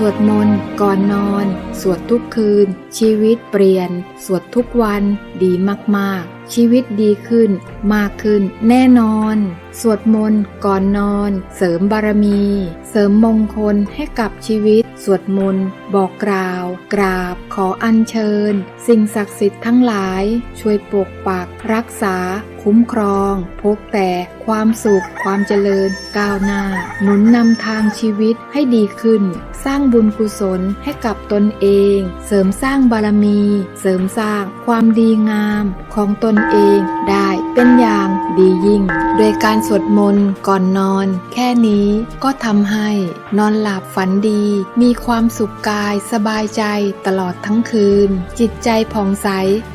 สวดมนต์ก่อนนอน สวดทุกคืน ชีวิตเปลี่ยน สวดทุกวัน ดีมาก ๆ ชีวิตดีขึ้น มากขึ้น แน่นอน สวดมนต์ก่อนนอน เสริมบารมี เสริมมงคลให้กับชีวิต สวดมนต์บอกกล่าว กราบ ขออัญเชิญ สิ่งศักดิ์สิทธิ์ทั้งหลาย ช่วยปกปักรักษา คุ้มครอง พบแต่ความสุข ความเจริญ ก้าวหน้า หนุนนำทางชีวิตให้ดีขึ้น สร้างบุญกุศลให้กับตนเอง เสริมสร้างบารมี เสริมสร้างความดีงามของตนเองได้เป็นอย่างดียิ่ง โดยการสวดมนต์ก่อนนอน แค่นี้ก็ทำให้นอนหลับฝันดี มีความสุขกายสบายใจตลอดทั้งคืน จิตใจผ่องใส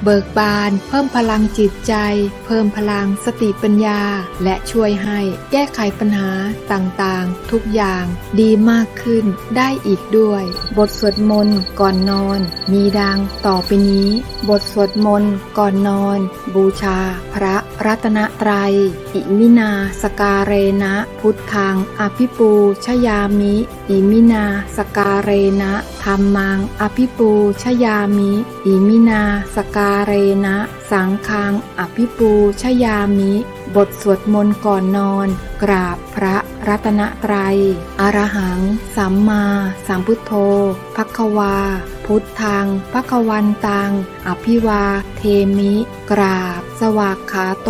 เบิกบาน เพิ่มพลังจิตใจ เพิ่มพลังสติปัญญา และช่วยให้แก้ไขปัญหาต่างๆ ทุกอย่างดีมากขึ้นได้อีกด้วย บทสวดมนต์ก่อนนอน มีดังต่อไปนี้ บทสวดมนต์ก่อนนอนบูชา พระรัตนตรัย อิมินาสการเรนะ พุทธัง อภิปูชยามิ อิมินาสการเรนะธรรมัง อภิปูชยามิ อิมินาสการเรนะ สังฆัง อภิปูชยามิ บทสวดมนต์ก่อนนอน กราบพระ รัตนตรัย อรหัง สัมมาสัมพุทโธพักวา พุทธังพักวันตัง อภิวา เทมิ กราบ สวากขาโต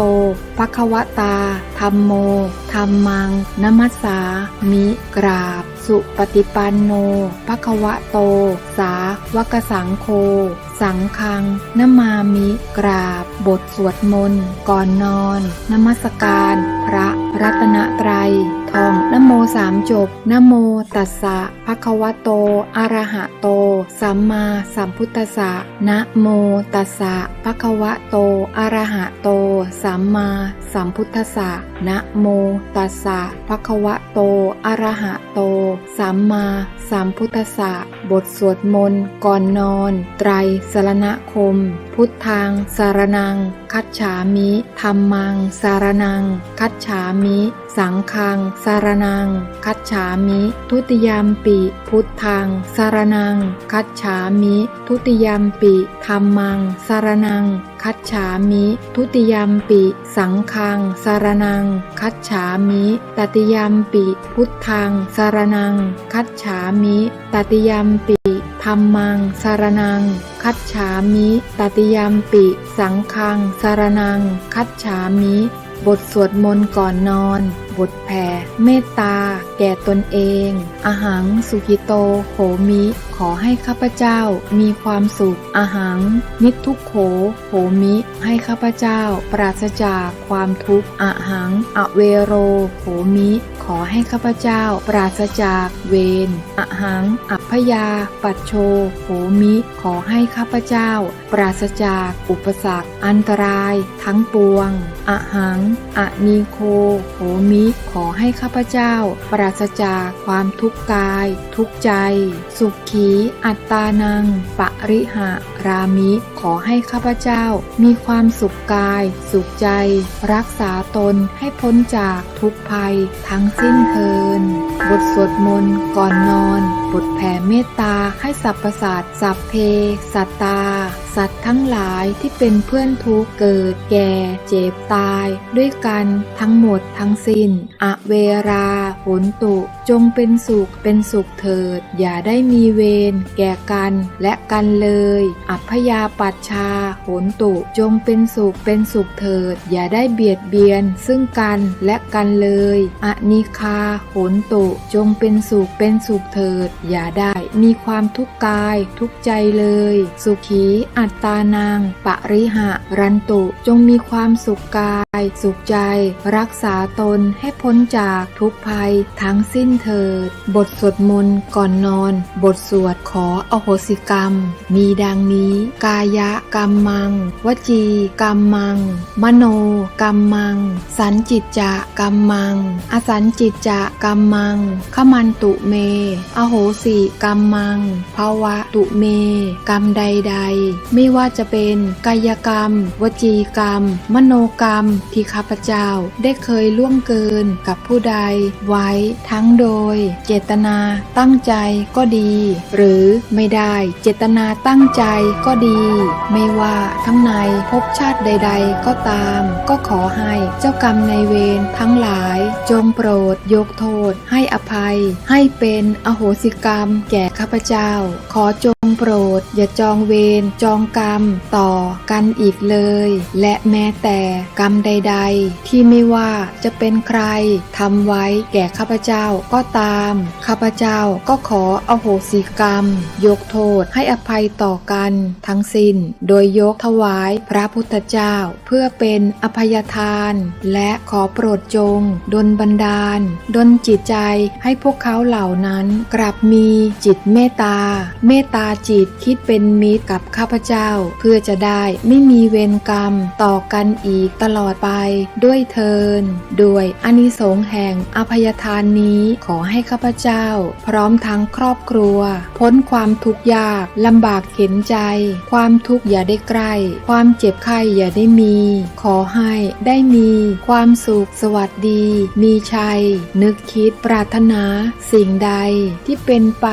พักวตา ธรรมโม ธรรมัง นมัสสามิ กราบ สุปฏิปันโนภควะโต สาวกสังโฆสังคังนมามิ กราบ บทสวดมนต์ ก่อนนอน นมัสการ พระรัตนตรัย ท่องนโมสามจบนโมตัสสะภะคะวะโตอะระหะโต สัมมาสัมพุทธัสสะนะโมตัสสะภะคะวะโตอะระหะโต สัมมาสัมพุทธัสสะนะโมตัสสะภะคะวะโตอะระหะโต สัมมาสัมพุทธัสสะบทสวดมนต์ก่อนนอน ไตรสรณคม พุทธังสารนัง คัจฉามิธรรมัง สารนัง คัจฉามิ สังฆังสารนัง คัจฉามิ ทุติยามปิ พุทธัง สารนัง คัจฉามิ ทุติยามปิธรรมัง สารนัง คัจฉามิ ทุติยามปิ สังฆัง สารนัง คัจฉามิตติยามปิ พุทธัง สารนัง คัจฉามิตติยามปิธรรมัง สารนัง คัจฉามิตติยามปิ สังฆัง สารนัง คัจฉามิ บทสวดมนต์ก่อนนอน บทแผ่เมตตา แก่ตนเองอหังสุขิโตโหมิ ขอให้ข้าพเจ้ามีความสุขอหัง นิทุกโขโหมิ ให้ข้าพเจ้า ปราศจากความทุกข์อหัง อเวโรโหมิ ขอให้ข้าพเจ้า ปราศจากเวรอหัง อัพยา ปัจโชโหมิ ขอให้ข้าพเจ้า ปราศจากอุปสรรค อันตราย ทั้งปวงอหัง อนีโคโหมิขอให้ข้าพเจ้า ปราศจากความทุกข์กาย ทุกข์ใจ สุขีอัตตานังปริหะ รามิ ขอให้ข้าพเจ้า มีความสุขกาย สุขใจ รักษาตนให้พ้นจากทุกภัย ทั้งสิ้นเทิน บทสวดมนต์ก่อนนอน บทแผ่เมตตาให้สรรพสัตว์สัพเพ สัตตา สัตว์ทั้งหลายที่เป็นเพื่อนทุกเกิดแก่ เจ็บตาย ด้วยกันทั้งหมดทั้งสิ้นอเวราฝนตุจงเป็นสุขเป็นสุขเถิด อย่าได้มีเวรแก่กันและกันเลย อัพยาปัชชาโหนตุจงเป็นสุขเป็นสุขเถิด อย่าได้เบียดเบียน ซึ่งกันและกันเลยอนิคาโหนตุจงเป็นสุขเป็นสุขเถิด อย่าได้มีความทุกข์กายทุกใจเลย สุขีอัตตานางปริหะรันตุจงมีความสุขกาย สุขใจ รักษาตนให้พ้นจากทุกภัยทั้งสิ้นเถิด บทสวดมนต์ก่อนนอน บทสวดขออโหสิกรรม มีดังนี้ กายะกรรมมัง วจีกรรมมัง มโนกรรมมัง สันจิตจะกรรมมัง อสันจิตจะกรรมมัง ขมันตุเม อโหสิกรรมมังภาวะตุเม กรรมใดๆ ไม่ว่าจะเป็นกายกรรม วจีกรรม มโนกรรมที่ข้าพเจ้าได้เคยล่วงเกิญกับผู้ใดไว้ทั้งโดโดย เจตนาตั้งใจก็ดี หรือไม่ได้เจตนาตั้งใจก็ดี ไม่ว่าทั้งในภพชาติใด ๆ ก็ตาม ก็ขอให้เจ้ากรรมในเวรทั้งหลาย จงโปรด ยกโทษ ให้อภัย ให้เป็นอโหสิกรรม แก่ข้าพเจ้า ขอจง โปรดอย่าจองเวรจองกรรมต่อกันอีกเลย และแม้แต่กรรมใด ๆ ที่ไม่ว่าจะเป็นใครทำไว้แก่ข้าพเจ้าก็ตาม ข้าพเจ้าก็ขออโหสิกรรม ยกโทษให้อภัยต่อกันทั้งสิ้น โดยยกถวายพระพุทธเจ้าเพื่อเป็นอภัยทาน และขอโปรดจงดลบันดาล ดลจิตใจให้พวกเขาเหล่านั้นกลับมีจิตเมตตาเมตตาจิตคิดเป็นมิตรกับข้าพเจ้า เพื่อจะได้ไม่มีเวรกรรมต่อกันอีกตลอดไปด้วยเทินด้วยอานิสงส์แห่งอภัยทานนี้ขอให้ข้าพเจ้า พร้อมทั้งครอบครัว พ้นความทุกข์ยากลำบากเข็นใจ ความทุกข์อย่าได้ใกล้ ความเจ็บไข้อย่าได้มี ขอให้ได้มีความสุขสวัสดี มีชัย นึกคิดปรารถนา สิ่งใดที่เป็นไป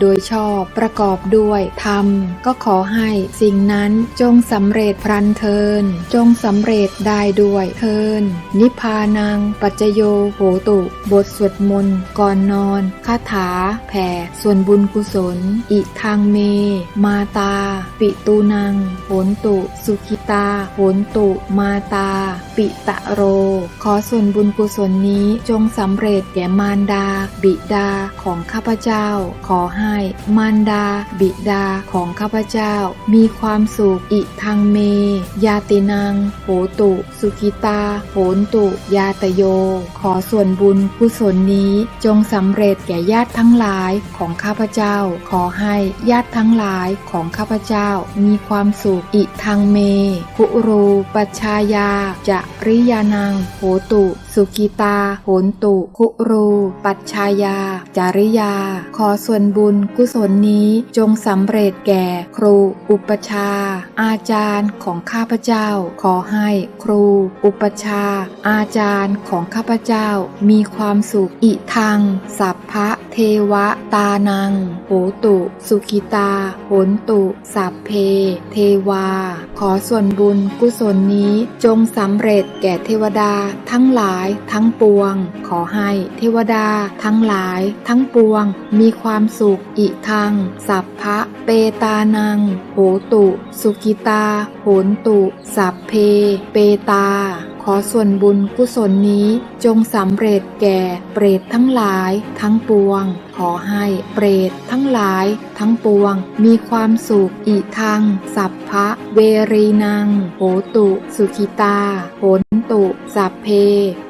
โดยชอบประกอบด้วยธรรม ก็ขอให้สิ่งนั้นจงสำเร็จพรันเทิน จงสำเร็จได้ด้วยเทิน นิพพานัง ปัจจโยโหตุ บทสวดมนต์ก่อนนอนคาถา แผ่ ส่วนบุญกุศล อิทางเม มาตา ปิตูนังโหนตุ สุขิตาโหนตุ มาตา ปิตะโร ขอส่วนบุญกุศลนี้จงสำเร็จแก่มารดา บิดาของข้าพเจ้า ขอให้มารดา บิดาของข้าพเจ้า มีความสุขอิทางเม ยาตินังโหตุ สุขิตาโหนตุ ยาตโย ขอส่วนบุญกุศลนี้ จงสำเร็จแก่ญาติทั้งหลายของข้าพเจ้า ขอให้ญาติทั้งหลายของข้าพเจ้า มีความสุขอิทางเมคุรูปัชชายาจะริยานังโหตุ สุกิตาโหนตุคุรู ปัชชายา จาริยา ขอส่วนบุญกุศลนี้จงสำเร็จแก่ครูอุปชา อาจารย์ของข้าพเจ้า ขอให้ครู อุปชา อาจารย์ของข้าพเจ้า มีความสุขอิทัง สัพพะเทวะตานังโหตุ สุขิตาโหนตุ สัพเพ เทวา ขอส่วนบุญกุศลนี้จงสำเร็จแก่เทวดาทั้งหลายทั้งปวง ขอให้เทวดาทั้งหลายทั้งปวง มีความสุขอิทัง สัพพะเปตานัง โหตุ สุขิตา โหนตุ สัพเพ เปตา ขอส่วนบุญกุศลนี้จงสำเร็จแก่เปรตทั้งหลายทั้งปวง ขอให้เปรตทั้งหลายทั้งปวง มีความสุขอีทังสัพพะเวรีนัง โหตุ สุขิตา โหนตุ สัพเพ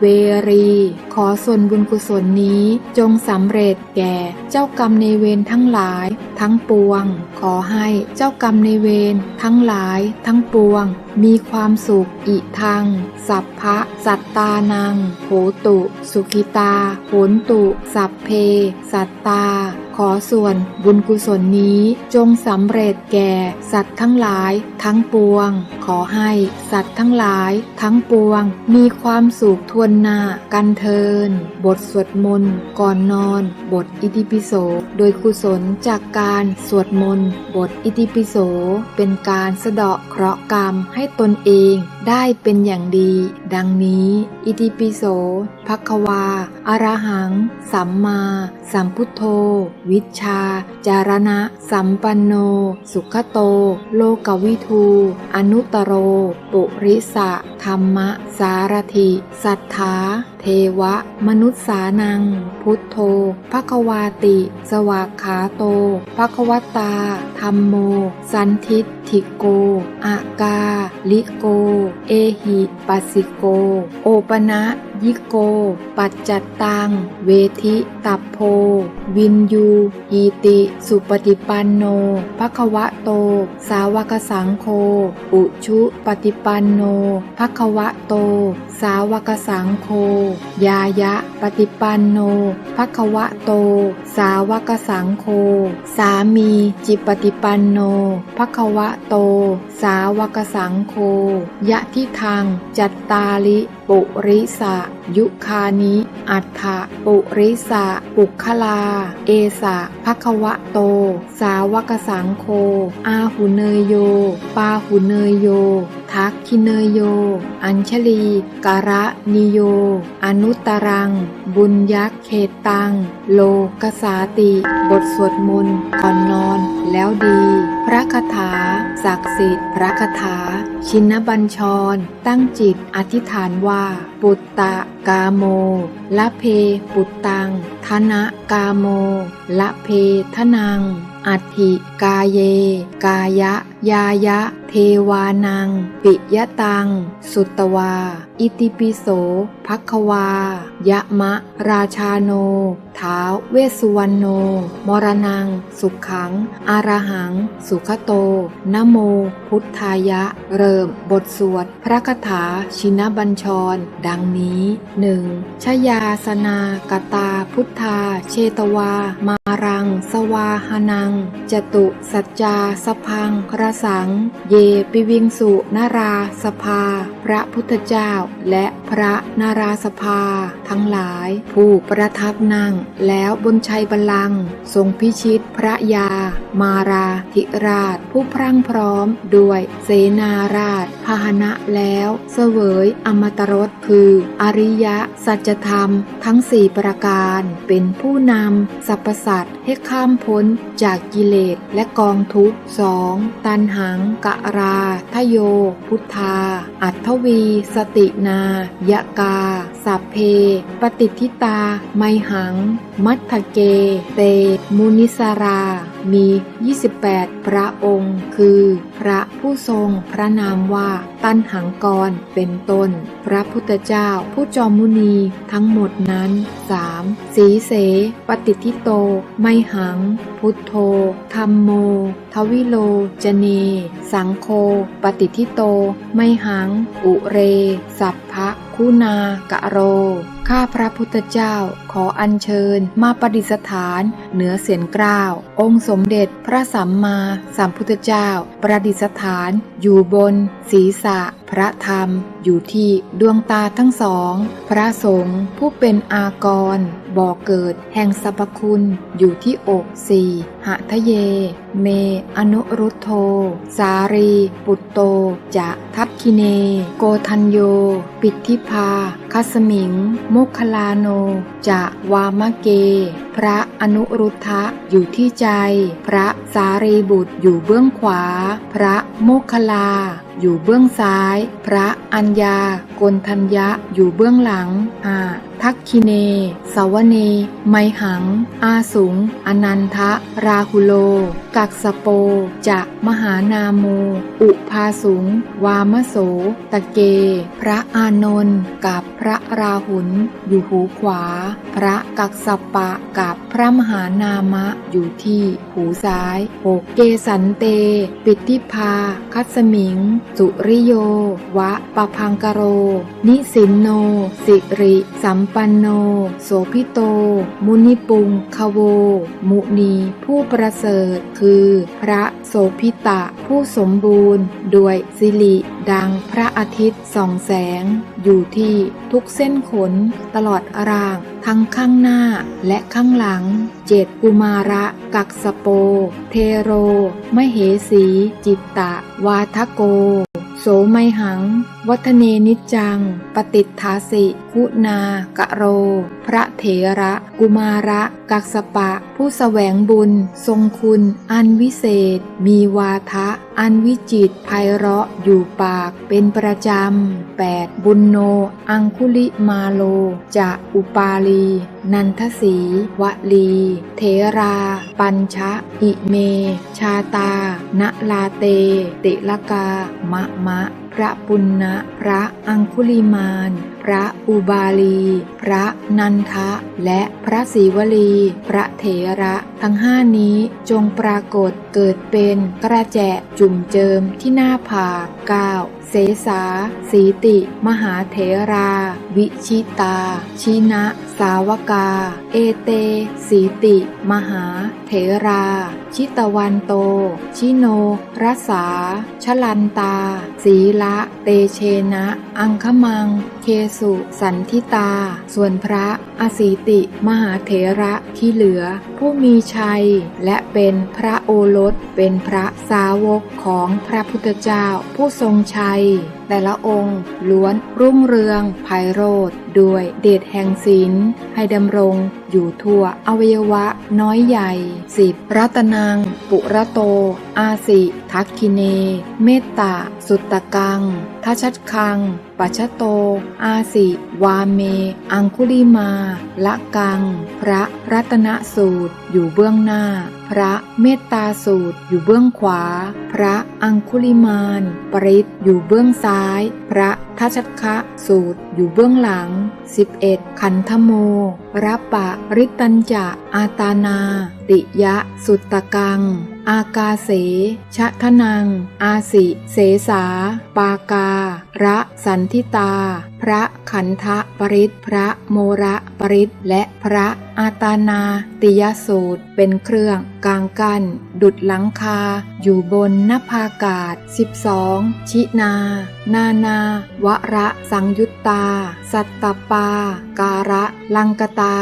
เวรี ขอส่วนบุญกุศลนี้จงสำเร็จแก่เจ้ากรรมในเวรทั้งหลาย ทั้งปวง ขอให้เจ้ากรรมในเวรทั้งหลาย ทั้งปวง มีความสุขอิทัง สัพพะสัตตานังโหตุ สุขิตาโหนตุ สัพเพ สัตตาขอส่วนบุญกุศลนี้จงสำเร็จแก่ สัตว์ทั้งหลายทั้งปวง ขอให้สัตว์ทั้งหลายทั้งปวง มีความสุขทวนหน้ากันเทิน บทสวดมนต์ก่อนนอน บทอิติปิโส โดยกุศลจากการสวดมนต์บทอิติปิโส เป็นการสะเดาะเคราะห์กรรมให้ตนเอง ได้เป็นอย่างดี ดังนี้ อิติปิโสภควาอรหัง สัมมา สัมพุทโธ วิชา จารณะ สัมปันโน สุขโต โลกวิทู อนุตตโร ปุริสะธรรมะ สารถิ สัทธา เทวะ มนุษย์สานัง พุทโธภควาติ สวากขาโตภควตา ธรรมโม สันทิฏฐิโก อากาลิโก เอหิปัสสิโก โอปนะยิโก ปัจจัตตัง เวทิตัพโพ วินยู อีติ สุปฏิปันโนภควะโต สาวกสังโฆ อุชุปฏิปันโนภควะโต สาวกสังโฆ ยายะ ปฏิปันโนภควะโต สาวกสังโฆ สามี จิปฏิปันโนภควะโต สาวกสังโฆ ยะทิทาง จัตตาลิปุริสะ ยุคานิ อัฏฐะปุริสะปุคลา เอสะภควะโต สาวกสังโฆอาหุเนยโย ปาหุเนยโย ทักคิเนยโย อัญชลีการะนิโย อนุตตรัง บุญยักษ์เขตตัง โลกสาติ บทสวดมนต์ก่อนนอน แล้วดี พระคาถา ศักดิ์สิทธิ์พระคาถา ชินบัญชร ตั้งจิตอธิษฐานว่า ปุตตะกาโม ละเพปุตตัง ธนะกาโม ละเพทนัง อัตถิกาเย กายะ ยายะ เทวานัง ปิยตัง สุตวา อิติปิโสภัควา ยะมะ ราชาโน ท้าวเวสุวรรณโน มรนัง สุขขัง อารหัง สุขโตนะโม พุทธายะ เริ่ม บทสวด พระคาถาชินบัญชร ดังนี้หนึ่งชยาสนากตาพุทธา เชตวา มารัง สวาหนัง จตุสัจจาสพังครสัง เยปิวิงสุนาราสภา พระพุทธเจ้า และพระนาราสภา ทั้งหลาย ผู้ประทับนั่ง แล้วบนชัยบัลลังก์ทรงพิชิตพระยา มาราธิราช ผู้พรั่งพร้อมด้วยเสนาราชพาหนะแล้วเสวยอมตรสคือ อริยสัจธรรม ทั้งสี่ประการเป็นผู้นำสรรพสัตว์ให้ข้ามพ้นจากกิเลสและกองทุกข์สองตันหังกะราทโย พุทธา อัทวี สตินา ยะกา สัพเพ ปฏิทิตา ไมหัง มัทธเก เต มุนิสารา มี 28 พระองค์ คือ พระผู้ทรงพระนามว่า ตันหังกร เป็นต้น พระพุทธเจ้า ผู้จอมมุนีทั้งหมดนั้น 3. สีเส ปฏิทิโต ไมหัง พุทโธธรรมโม ทวิโลจเี สังโค ปฏิทิโต ไมหัง อุเร สัพพะคุณากะโร ข้าพระพุทธเจ้าขออัญเชิญมาประดิษฐานเหนือเสียนกล้าองค์สมเด็จพระสัมมาสัมพุทธเจ้า ประดิษฐานอยู่บนศีรษะ พระธรรม อยู่ที่ดวงตาทั้งสอง พระสงฆ์ผู้เป็นอากรบ่อเกิดแห่งสรรพคุณอยู่ที่อกสี่หะทะเย เม อนุรุตโธสารี ปุตโตจะทัพ คิเน โกทัญโย ปิทธิพา คัสมิง มุคลาโน จะวามะเก พระอนุรุทธะอยู่ที่ใจ พระสารีบุตรอยู่เบื้องขวา พระโมคคลา อยู่เบื้องซ้าย พระอัญญา กนทัญญะอยู่เบื้องหลังอา ทักคิเน สวเน ไมหัง อาสุง อนันทะ ราหุโล กักสโป จะมหานาโม อุพาสุง วามโส ตะเก พระอานนท์กับพระราหุลอยู่หูขวา พระกักสปะกับพระมหานามะอยู่ที่หูซ้ายหกเกสันเต ปิติพาคัสมิง สุริโย วะปะพังกโร นิสินโน สิริ สัมปปันโน โสพิโต มุนิปุงคโว มุนีผู้ประเสริฐ คือ พระโสพิตะผู้สมบูรณ์ ด้วยสิริดังพระอาทิตย์ส่องแสง อยู่ที่ทุกเส้นขน ตลอดราง ทั้งข้างหน้าและข้างหลัง เจ็ดกุมาระกักสโป เทโร มเหสี จิตตะ วาทโก โสไมหัง วัฒเนนิจจัง ปฏิทาสิ คุณากะโร พระเถระ กุมาระ กักสปะ ผู้แสวงบุญ ทรงคุณ อันวิเศษ มีวาทะ อันวิจิตไพเราะอยู่ปากเป็นประจำ 8. บุญโน อังคุลิมาโล จะอุปาลี นันทสีวลีเทรา ปัญชะ อิเม ชาตา ณลาเต ติลกา มะมะ พระปุณณะ พระอังคุลิมาน พระอุบาลี พระนันทะ และพระศรีวลี พระเถระทั้งห้านี้จงปรากฏเกิดเป็นกระแจจุ่มเจิมที่หน้าผากก้าสเสสา สีติ มหาเถรา วิชิตา ชินะ สาวกา เอเต สีติ มหาเถรา ชิตวันโต ชิโนรสา ชลันตาสีละ เตเชนะ อังคมัง เคสสันทิตา ส่วนพระอสีติ มหาเถระที่เหลือ ผู้มีชัย และเป็นพระโอรสเป็นพระสาวกของพระพุทธเจ้า ผู้ทรงชัย แต่ละองค์ล้วนรุ่งเรืองไพโรธด้วยเดชแห่งศีลให้ดำรง อยู่ทั่วอวัยวะ น้อยใหญ่สิบรัตนัง ปุระโต อาสิ ทักคิเน เมตตา สุตตะกังทัชชคัง ปัชโต อาสิ วาเม อังคุลิมา ละกัง พระรัตนสูตร อยู่เบื้องหน้า พระเมตตาสูตร อยู่เบื้องขวา พระอังคุลิมาน ปริตอยู่เบื้องซ้าย พระทัชัดคะสูตร อยู่เบื้องหลัง 11. ขันธโมรับปะ ริตัญจะ อาตานาติยะสุตตะกัง อากาเส ชะทนัง อาสิ เสสา ปาการะสันทิตา พระขันธปริตพระโมระปริตและพระอาตานาติยสูตร เป็นเครื่องกลางกัน ดุดหลังคา อยู่บนนภากาศ 12. ชินา นานาวระสังยุตตา สัตตปา การะ ลังกตา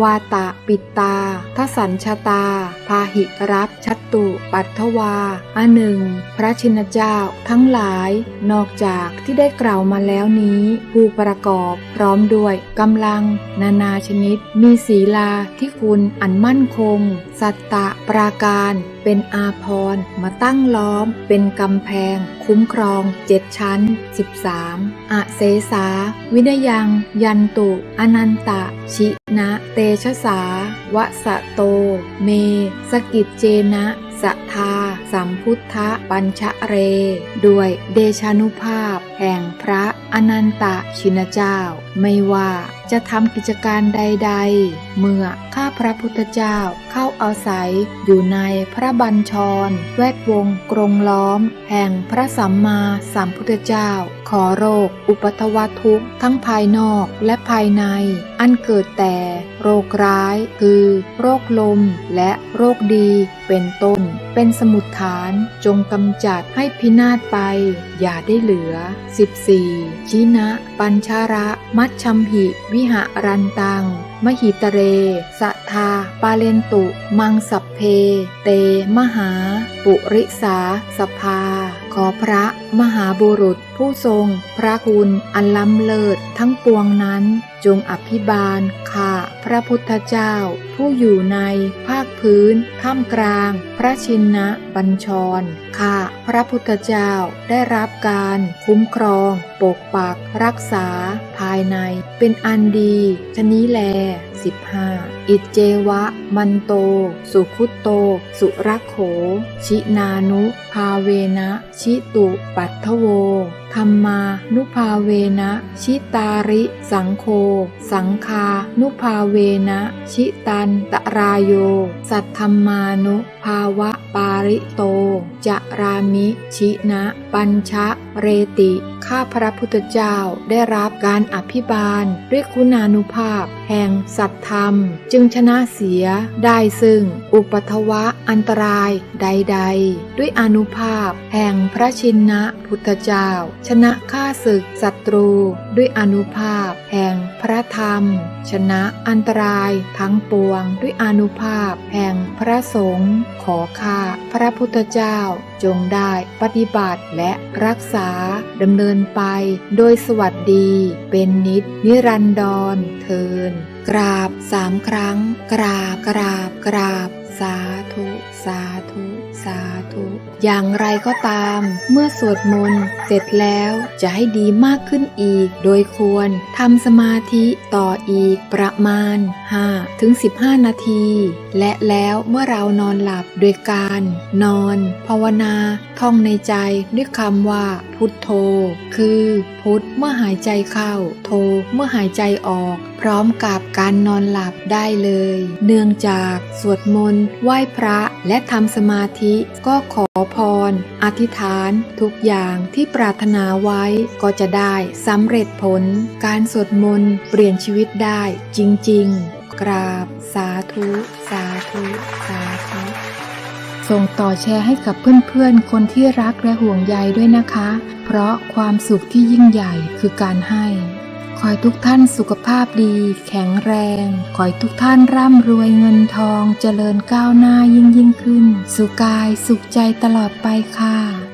วาตะปิตาทสัญชตา พาหิรัตชัตตุ ปัตทวาอันหนึ่ง พระชินเจ้าทั้งหลาย นอกจากที่ได้กล่าวมาแล้วนี้ ผู้ประกอบพร้อมด้วยกำลัง นานาชนิด มีศีลาที่คุณอันมั่นคง สัตตะปราการ เป็นอาพรมาตั้งล้อม เป็นกำแพง คุ้มครองเจ็ดชั้น 13. อเสสา วินยัง ยันตุ อนันตะ ชินะ เตชะสาวะสะโต เม สกิจเจนะสะทา สัมพุทธปัญชะเร ด้วยเดชานุภาพ แห่งพระอนันตชินเจ้า ไม่ว่าจะทำกิจการใด ๆ เมื่อข้าพระพุทธเจ้าเข้าอาศัยอยู่ในพระบัญชร แวดวงกรงล้อม แห่งพระสัมมาสัมพุทธเจ้า ขอโรค อุปัทวทุกทั้งภายนอกและภายใน อันเกิดแต่โรคร้ายคือ โรคลมและโรคดีเป็นต้น เป็นสมุดฐานจงกำจัดให้พินาศไป อย่าได้เหลือ 14. ชินะ ปัญชาระ มัชชัมหิ วิหารันตัง มหิตเร สัทา ปาเลนตุ มังสัพเพ เต มหา ปุริสาสภา ขอพระมหาบุรุษ ผู้ทรง พระคุณอันล้ำเลิศทั้งปวงนั้น จงอภิบาลข้าพระพุทธเจ้า ผู้อยู่ในภาคพื้นท่ามกลาง พระชินนะบัญชรข้าพระพุทธเจ้าได้รับการ คุ้มครอง ปกปัก รักษา ภายใน เป็นอันดีชะนี้แล 15. อิจเจวะ มันโต สุขุตโต สุรักโข ชินานุ ภาเวนะชิตุปัทโว ธรรมานุภาเวนะชิตาริ สังโฆสังคานุภาเวนะชิตันตรายโย สัทธรรมานุ ภาวะปาริโต จะรามิ ชินะ ปัญชะเรติ ข้าพระพุทธเจ้าได้รับการอภิบาลด้วยคุณานุภาพ แห่งสัตธรรม จึงชนะเสียได้ซึ่งอุปัทวะอันตรายใด ๆ ด้วยอนุภาพ แห่งพระชินนะพุทธเจ้า ชนะข้าศึกศัตรู ด้วยอนุภาพ แห่งพระธรรม ชนะอันตรายทั้งปวงด้วยอนุภาพ แห่งพระสงฆ์ขอข้าพระพุทธเจ้าจงได้ปฏิบัติและรักษาดำเนินไป โดยสวัสดี เป็นนิด นิรันดรเทิน กราบสามครั้ง กราบกราบกราบ สาธุ สาธุ สาธุ อย่างไรก็ตาม เมื่อสวดมนต์เสร็จแล้วจะให้ดีมากขึ้นอีก โดยควรทำสมาธิต่ออีกประมาณ 5 ถึง 15 นาที และแล้วเมื่อเรานอนหลับโดยการ นอน ภาวนา ท่องในใจด้วยคำว่า พุทโธ คือ พุทเมื่อหายใจเข้าโทเมื่อหายใจออก พร้อมกับการนอนหลับได้เลย เนื่องจากสวดมนต์ไหว้พระและทำสมาธิก็ขอพร อธิษฐาน ทุกอย่างที่ปรารถนาไว้ก็จะได้สำเร็จผล การสวดมนต์เปลี่ยนชีวิตได้จริง ๆ กราบ สาธุ สาธุ สาธุส่งต่อแชร์ให้กับเพื่อนๆ คนที่รักและห่วงใยด้วยนะคะ เพราะความสุขที่ยิ่งใหญ่คือการให้ ขอให้ทุกท่านสุขภาพดี แข็งแรง ขอให้ทุกท่านร่ำรวยเงินทองเจริญก้าวหน้ายิ่งยิ่งขึ้น สุขกายสุขใจตลอดไปค่ะ